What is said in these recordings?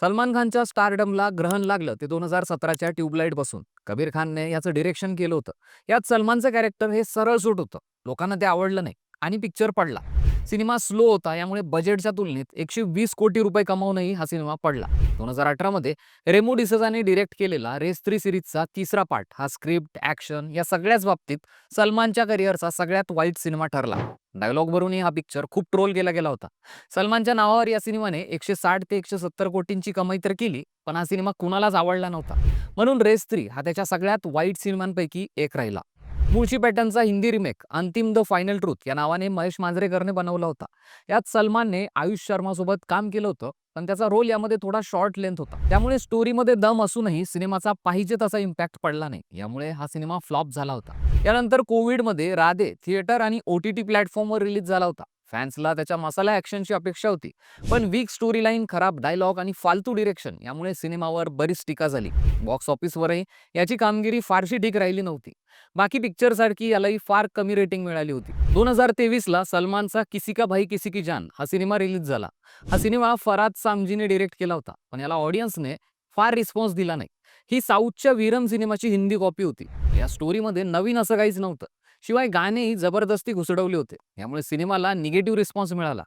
सलमान खानच्या स्टारडमला ग्रहण लागलं ते दोन हजार सतराच्या ट्यूबलाईटपासून. कबीर खानने याचं डिरेक्शन केलं होतं. यात सलमानचं कॅरेक्टर हे सरळ सूट होतं. लोकांना ते आवडलं नाही आणि पिक्चर पडला. सिनेमा स्लो होता यामुळे बजेटच्या तुलनेत एकशे वीस कोटी रुपये कमावूनही हा सिनेमा पडला. दोन हजार अठरामध्ये रेमो डिसजाने डिरेक्ट केलेला रेस थ्री सिरीजचा तिसरा पार्ट हा स्क्रिप्ट ॲक्शन या सगळ्याच बाबतीत सलमानच्या करिअरचा सगळ्यात वाईट सिनेमा ठरला. डायलॉग भरूनही हा पिक्चर खूप ट्रोल केला गेला होता. सलमानच्या नावावर या सिनेमाने एकशे साठ ते एकशे सत्तर कोटींची कमाई तर केली पण हा सिनेमा कुणालाच आवडला नव्हता. म्हणून रेस थ्री हा त्याच्या सगळ्यात वाईट सिनेमांपैकी एक राहिला. Mulshi पॅटर्नचा Hindi remake Antim the final truth या नावाने महेश मांजरेकरने बनवला होता. यात सलमानने आयुष शर्मासोबत काम केलं होतं पण त्याचा रोल यामध्ये थोडा शॉर्ट लेंथ होता. त्यामुळे स्टोरीमध्ये दम असूनही सिनेमाचा पाहिजे तसा इम्पॅक्ट पडला नाही. यामुळे हा सिनेमा फ्लॉप झाला होता. यानंतर कोविडमध्ये राधे थिएटर आणि ओ टी टी प्लॅटफॉर्मवर रिलीज झाला होता. फॅन्सला त्याच्या मसाला ॲक्शनची अपेक्षा होती. पण वीक स्टोरी लाईन खराब डायलॉग आणि फालतू डिरेक्शन यामुळे सिनेमावर बरीच टीका झाली. बॉक्स ऑफिसवरही याची कामगिरी फारशी ठीक राहिली नव्हती. बाकी पिक्चरसारखी यालाही फार कमी रेटिंग मिळाली होती. दोन हजार तेवीसला सलमानचा किसी का भाई किसी की जान हा सिनेमा रिलीज झाला. हा सिनेमा फराद सामजीने डिरेक्ट केला होता पण याला ऑडियन्सने फार रिस्पॉन्स दिला नाही. ही साऊथच्या वीरम सिनेमाची हिंदी कॉपी होती. या स्टोरीमध्ये नवीन असं काहीच नव्हतं. शिवाय गाणेही जबरदस्ती घुसडवले होते. यामुळे सिनेमाला निगेटिव्ह रिस्पॉन्स मिळाला.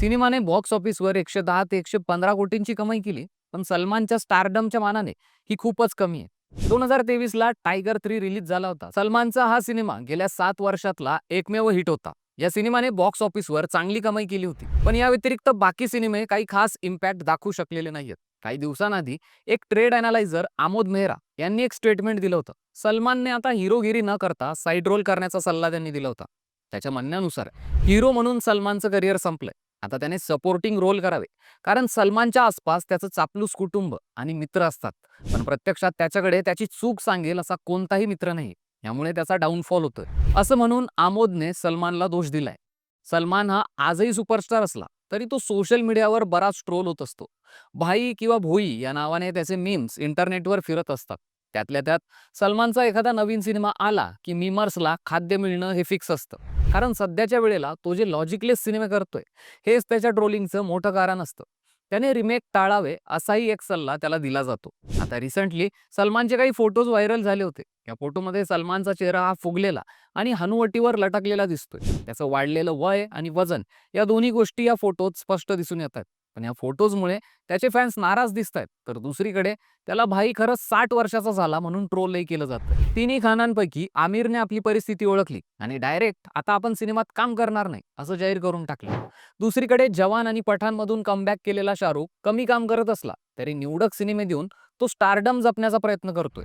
सिनेमाने बॉक्स ऑफिसवर एकशे दहा ते एकशे पंधरा कोटींची कमाई केली पण सलमानच्या स्टारडमच्या मानाने ही खूपच कमी आहे. दोन हजार तेवीस ला टायगर थ्री रिलीज झाला होता. सलमानचा हा सिनेमा गेल्या सात वर्षातला एकमेव हिट होता. या सिनेमाने बॉक्स ऑफिसवर चांगली कमाई केली होती पण या व्यतिरिक्त बाकी सिनेमे काही खास इम्पॅक्ट दाखवू शकलेले नाहीयेत. काही दिवसांआधी एक ट्रेड अनालायझर आमोद मेहरा यांनी एक स्टेटमेंट दिलं होतं. सलमानने आता हिरोगिरी न करता साईड रोल करण्याचा सल्ला त्यांनी दिला होता. त्याच्या म्हणण्यानुसार हिरो म्हणून सलमानचं करिअर संपलंय. आता त्याने सपोर्टिंग रोल करावे. कारण सलमानच्या आसपास त्याचं चापलूस कुटुंब आणि मित्र असतात. पण प्रत्यक्षात त्याच्याकडे त्याची चूक सांगेल असा कोणताही मित्र नाही. यामुळे त्याचा डाऊनफॉल होतोय. असं म्हणून आमोदने सलमानला दोष दिलाय. सलमान हा आजही सुपरस्टार असला. तरी तो सोशल मीडियावर बराच ट्रोल होत असतो. भाई किंवा भोई या नावाने त्याचे मीम्स इंटरनेटवर फिरत असतात. त्यातल्या त्यात सलमानचा एखादा नवीन सिनेमा आला की मीमर्सला खाद्य मिळणं हे फिक्स असतं. कारण सध्याच्या वेळेला तो जे लॉजिकलेस सिनेमे करतोय हेच त्याच्या ट्रोलिंगचं मोठं कारण असतं. त्याने रिमेक टाळावे असाही एक सल्ला त्याला दिला जातो. आता रिसेंटली सलमानचे काही फोटोज व्हायरल झाले होते. या फोटोमध्ये सलमानचा चेहरा हा फुगलेला आणि हनुवटीवर लटकलेला दिसतोय. त्याचं वाढलेलं वय आणि वजन या दोन्ही गोष्टी या फोटोत स्पष्ट दिसून येतात पण या फोटोजमुळे त्याचे फॅन्स नाराज दिसत आहेत तर दुसरीकडे त्याला भाई खरंच साठ वर्षाचा झाला म्हणून ट्रोलही केलं जातं तिन्ही खानांपैकी आमिरने आपली परिस्थिती ओळखली आणि डायरेक्ट आता आपण सिनेमात काम करणार नाही असं जाहीर करून टाकलं. दुसरीकडे जवान आणि पठाणमधून कमबॅक केलेला शाहरुख कमी काम करत असला तरी निवडक सिनेमे देऊन तो स्टारडम जपण्याचा प्रयत्न करतोय.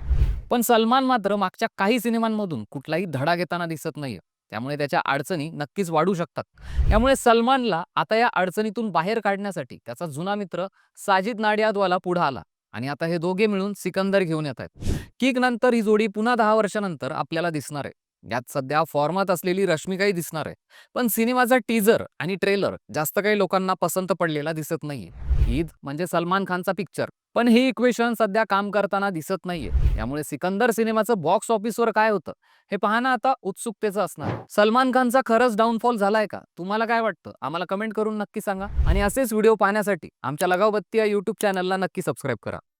पण सलमान मात्र मागच्या काही सिनेमांमधून कुठलाही धडा घेताना दिसत नाहीये. त्यामुळे त्याच्या अडचणी नक्कीच वाढू शकतात. त्यामुळे सलमानला आता या अडचणीतून बाहेर काढण्यासाठी त्याचा जुना मित्र साजिद नाडियादवाला पुढे आला आणि आता हे दोघे मिळून सिकंदर घेऊन येत आहेत. किक नंतर ही जोडी पुन्हा दहा वर्षानंतर आपल्याला दिसणार आहे. यात सध्या फॉर्मात असलेली रश्मिकाही दिसणार आहे. पण सिनेमाचा टीजर आणि ट्रेलर जास्त काही लोकांना पसंत पडलेला दिसत नाहीये. ईद म्हणजे सलमान खानचा पिक्चर पण हे इक्वेशन सध्या काम करताना दिसत नाहीये. त्यामुळे सिकंदर सिनेमाचं बॉक्स ऑफिसवर काय होतं? हे पाहणं आता उत्सुकतेचं असणार. सलमान खानचा खरंच डाऊनफॉल झालाय का? तुम्हाला काय वाटतं? आम्हाला कमेंट करून नक्की सांगा. आणि असेच व्हिडिओ पाहण्यासाठी आमच्या लगावबत्ती या युट्यूब चॅनलला नक्की सबस्क्राईब करा.